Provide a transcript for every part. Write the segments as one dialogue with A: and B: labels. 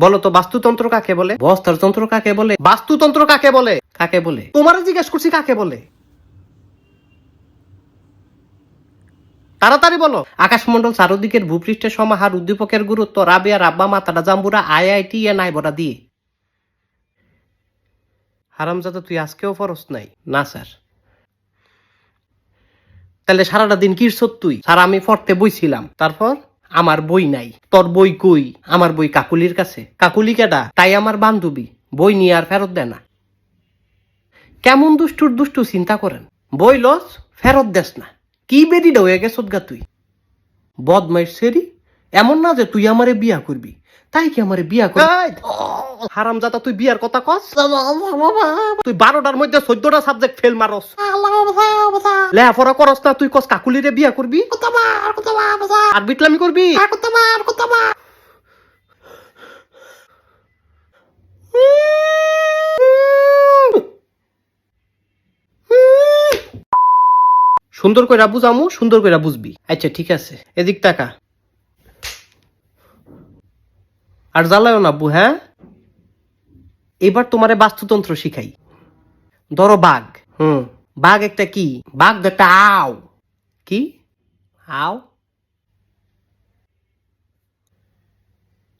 A: বলো তো, বাস্তুতন্ত্র কাকে বলে? বস্ত্রতন্ত্র কাকে বলে? বাস্তুতন্ত্র কাকে বলে? কাকে বলে? তোমার জিজ্ঞেস করছি কাকে বলে? তাড়াতাড়ি বলো। আকাশমণ্ডল চারদিকের ভূপৃষ্ঠের সমাহার, উদ্দীপকের গুরুত্ব, রাবিয়া, রাব্বা মাতারা জাম্বুরা আইআইটি এ নাই বড়া দিয়ে। হারামজাদা, তুই আজকেও ফরস নাই? না, স্যার। তাহলে সারাটা দিন কি তুই? স্যার, আমি পড়তে বইছিলাম। তারপর? আমার বই নাই। তোর বই কই? আমার বই কাকুলির কাছে। কাকুলি কেডা? তাই আমার বান্ধবী। বই নিয়ে আর ফেরত দেয় না। কেমন দুষ্টুর দুষ্টু চিন্তা করেন? বই লস, ফেরত দেস না। কি বেদি হয়ে গেছত গা তুই? বদমাইশ সেরি এমন না যে তুই আমারে বিয়া করবি। তাই কি আমারে বিয়া করবি হারাম জাতা তুই বিয়ার কথা কস? তুই বারোটার মধ্যে চোদ্দটা সাবজেক্ট ফেল মারস। লেখাপড়া করস না তুই কস কাকুলিরে বিয়া করবি? আর বিটলামি করবি? সুন্দর কইরা বুঝামু সুন্দর কইরা বুঝবি। আচ্ছা ঠিক আছে। এদিক টাকা আর জ্বালায় না আব্বু হ্যাঁ? এবার তোমারে বাস্তুতন্ত্র শিখাই। ধরো বাঘ। হুম। বাঘ একটা কি? বাঘ একটা আও। কি? আও?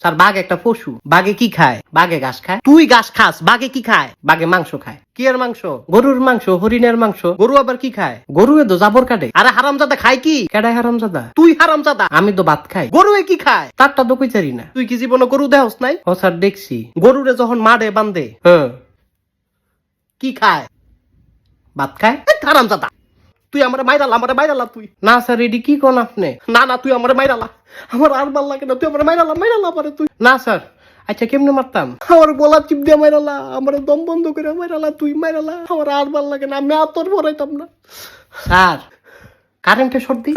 A: স্যার, বাঘ একটা পশু। বাঘে কি খায়? বাঘে ঘাস খায়। তুই ঘাস খাস, বাঘে কি খায়? বাঘে মাংস খায়। কি এর মাংস? গরুর মাংস, হরিণের মাংস। গরু আবার কি খায়? গরু তো জাবর কাটে। আরে হারামজাদা খায় কি? কেডায় হারামজাদা? তুই হারামজাদা। আমি তো ভাত খাই। গরু কি খায়? তারটা তো কইতারি না। তুই কি জীবনে গরু দেহস নাই? ও স্যার, দেখছি। গরুরে যখন মারে বান্ধে হ্যাঁ কি খায়? ভাত খায়? হারামজাদা। তুই আমার মাইরালা আমার মাইরালা তুই। না স্যার রেডি কি কোন আপনি? না না, তুই আমার মাইরালা আমার আর ভালো লাগে না, তুই আমার মাইরালা মাইরালা পারে তুই। না স্যার আচ্ছা কেমনে মারতাম? আমার বলা চিপ দিয়ে মাইরালা আমার দম বন্ধ করে মাইরালা তুই মাইরালা আমার আর ভালো লাগে না, আমি আর তোর ভরাইতাম না। স্যার কারেন্টে সর্দি